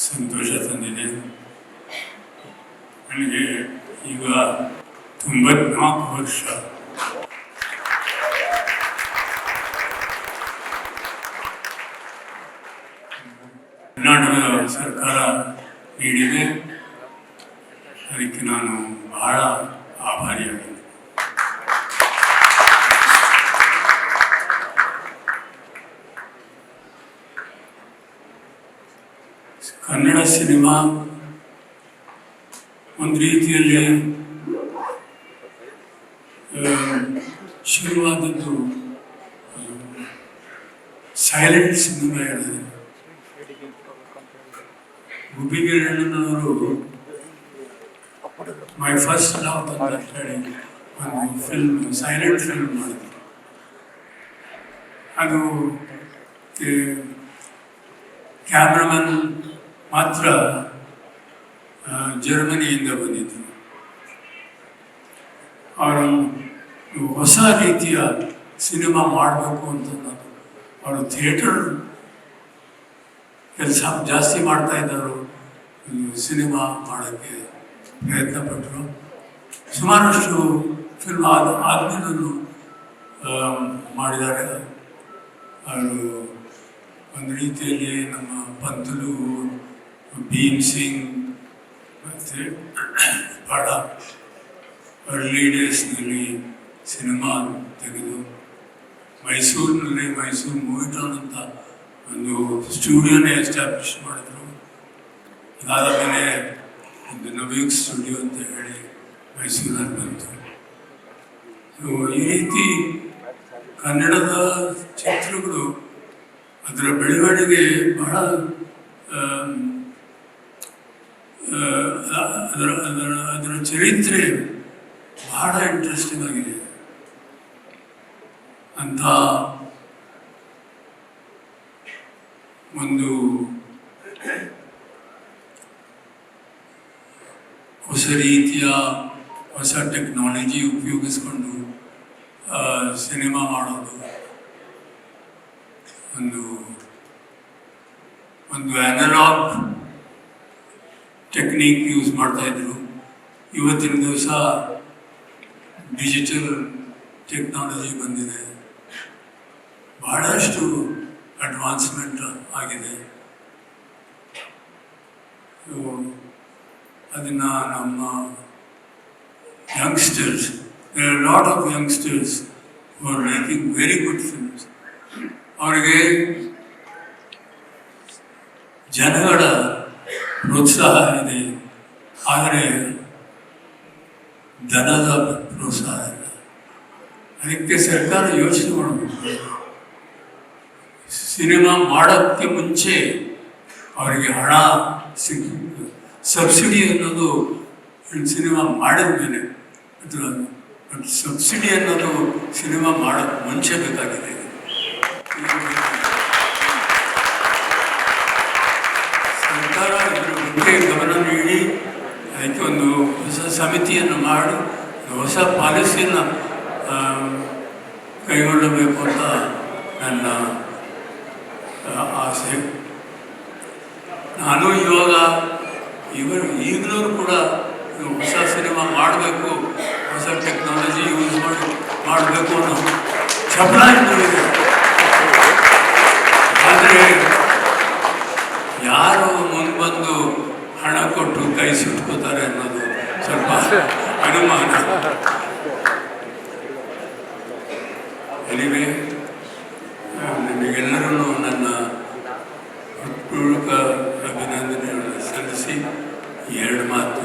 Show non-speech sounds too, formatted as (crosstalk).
ಸಂತೋಷ ತಂದಿದೆ ನನಗೆ ಈಗ ತೊಂಬತ್ನಾಲ್ಕು ವರ್ಷ ಕರ್ನಾಟಕದ ಸರ್ಕಾರ ನೀಡಿದೆ ಅದಕ್ಕೆ ನಾನು ಬಹಳ ಸಿನಿಮಾ ಒಂದು ರೀತಿಯಲ್ಲಿ ಶುರುವಾದದ್ದು ಸೈಲೆಂಟ್ ಸಿನಿಮಾ ಹೇಳಿದೆ ಗುಬ್ಬಿಗಿರಣ್ಣನವರು ಮೈ ಫಸ್ಟ್ ಲವ್ ಅಂತ ಹೇಳಿ ಒಂದು ಫಿಲ್ಮ್ ಸೈಲೆಂಟ್ ಫಿಲ್ಮ್ ಮಾಡಿದ್ರು. ಅದು ಕ್ಯಾಮ್ರಾಮನ್ ಮಾತ್ರ ಜರ್ಮನಿಯಿಂದ ಬಂದಿದ್ದರು ಅವರು ಹೊಸ ರೀತಿಯ ಸಿನಿಮಾ ಮಾಡಬೇಕು ಅಂತ ನಾನು ಅವರು ಥಿಯೇಟರ್ ಕೆಲಸ ಜಾಸ್ತಿ ಮಾಡ್ತಾ ಇದ್ದರು. ಸಿನಿಮಾ ಮಾಡೋಕ್ಕೆ ಪ್ರಯತ್ನ ಪಟ್ಟರು. ಸುಮಾರಷ್ಟು ಫಿಲ್ಮ್ ಆದ, ಆದ್ಮೇಲೂ ಮಾಡಿದ್ದಾರೆ. ಅವರು ಒಂದು ರೀತಿಯಲ್ಲಿ ನಮ್ಮ ಪಂತಲು ಭೀಮ್ ಸಿಂಗ್ ಮತ್ತು ಭಾಳ ಅರ್ಲಿ ಡೇಸ್ನಲ್ಲಿ ಸಿನಿಮಾ ತೆಗೆದು ಮೈಸೂರಿನಲ್ಲಿ ಮೈಸೂರು ಮೂವಿಟಾನ್ ಅಂತ ಒಂದು ಸ್ಟುಡಿಯೋನೇ ಎಸ್ಟಾಬ್ಲಿಷ್ ಮಾಡಿದ್ರು. ಅದಾದ ಮೇಲೆ ಒಂದು ನವೀಕ್ ಸ್ಟುಡಿಯೋ ಅಂತ ಹೇಳಿ ಮೈಸೂರಿನಲ್ಲಿ ಬಂತು. ಸೊ ಈ ರೀತಿ ಕನ್ನಡದ ಚಿತ್ರಗಳು ಅದರ ಬೆಳವಣಿಗೆ ಬಹಳ ಅದರ ಅದರ ಅದರ ಚರಿತ್ರೆ ಬಹಳ ಇಂಟ್ರೆಸ್ಟಿಂಗ್ ಆಗಿದೆ. ಅಂತ ಒಂದು ಹೊಸ ರೀತಿಯ, ಹೊಸ ಟೆಕ್ನಾಲಜಿ ಉಪಯೋಗಿಸ್ಕೊಂಡು ಸಿನಿಮಾ ಮಾಡೋದು ಒಂದು ಒಂದು ಅನಲಾಗ್ ಟೆಕ್ನಿಕ್ ಯೂಸ್ ಮಾಡ್ತಾ ಇದ್ರು. ಇವತ್ತಿನ ದಿವಸ ಡಿಜಿಟಲ್ ಟೆಕ್ನಾಲಜಿ ಬಂದಿದೆ. ಬಹಳಷ್ಟು ಅಡ್ವಾನ್ಸ್ಮೆಂಟ್ ಆಗಿದೆ. ಅದನ್ನು ನಮ್ಮ youngsters lot of youngsters are making very good films ಅವರಿಗೆ ಜನಗಳ ಪ್ರೋತ್ಸಾಹ ಇದೆ ಆದರೆ ಧನದ ಪ್ರೋತ್ಸಾಹ ಇಲ್ಲ. ಅದಕ್ಕೆ ಸರ್ಕಾರ ಯೋಚನೆ ಮಾಡಬೇಕು. ಸಿನಿಮಾ ಮಾಡೋಕ್ಕೆ ಮುಂಚೆ ಅವರಿಗೆ ಹಣ ಸಿಗ ಸಬ್ಸಿಡಿ ಅನ್ನೋದು ಸಿನಿಮಾ ಮಾಡಿದ ಮೇಲೆ ಸಬ್ಸಿಡಿ ಅನ್ನೋದು ಸಿನಿಮಾ ಮಾಡೋಕ್ಕೆ ಮುಂಚೆ ಬೇಕಾಗಿದೆ ಸರ್ಕಾರ ಬಗ್ಗೆ ಗಮನ ನೀಡಿ, ಅದಕ್ಕೆ ಒಂದು ಹೊಸ ಸಮಿತಿಯನ್ನು ಮಾಡಿ, ಹೊಸ ಪಾಲಿಸಿಯನ್ನು ಕೈಗೊಳ್ಳಬೇಕು ಅಂತ ನನ್ನ ಆಸೆ. ನಾನು ಇವಾಗ ಇವರು, ಈಗಲೂ ಕೂಡ ಹೊಸ ಸಿನಿಮಾ ಮಾಡಬೇಕು, ಹೊಸ ಟೆಕ್ನಾಲಜಿ ಯೂಸ್ ಮಾಡಿ, ಮಾಡಬೇಕು ಅನ್ನೋ ಚಪಲ ಇದೆ (laughs) ಅನುಮಾನ ಎನಿವೆ um, ನಿಮಗೆಲ್ಲರನ್ನು ನನ್ನ ಹೃತ್ಪೂರ್ವಕ ಅಭಿನಂದನೆಗಳನ್ನು ಸಲ್ಲಿಸಿ ಎರಡು ಮಾತು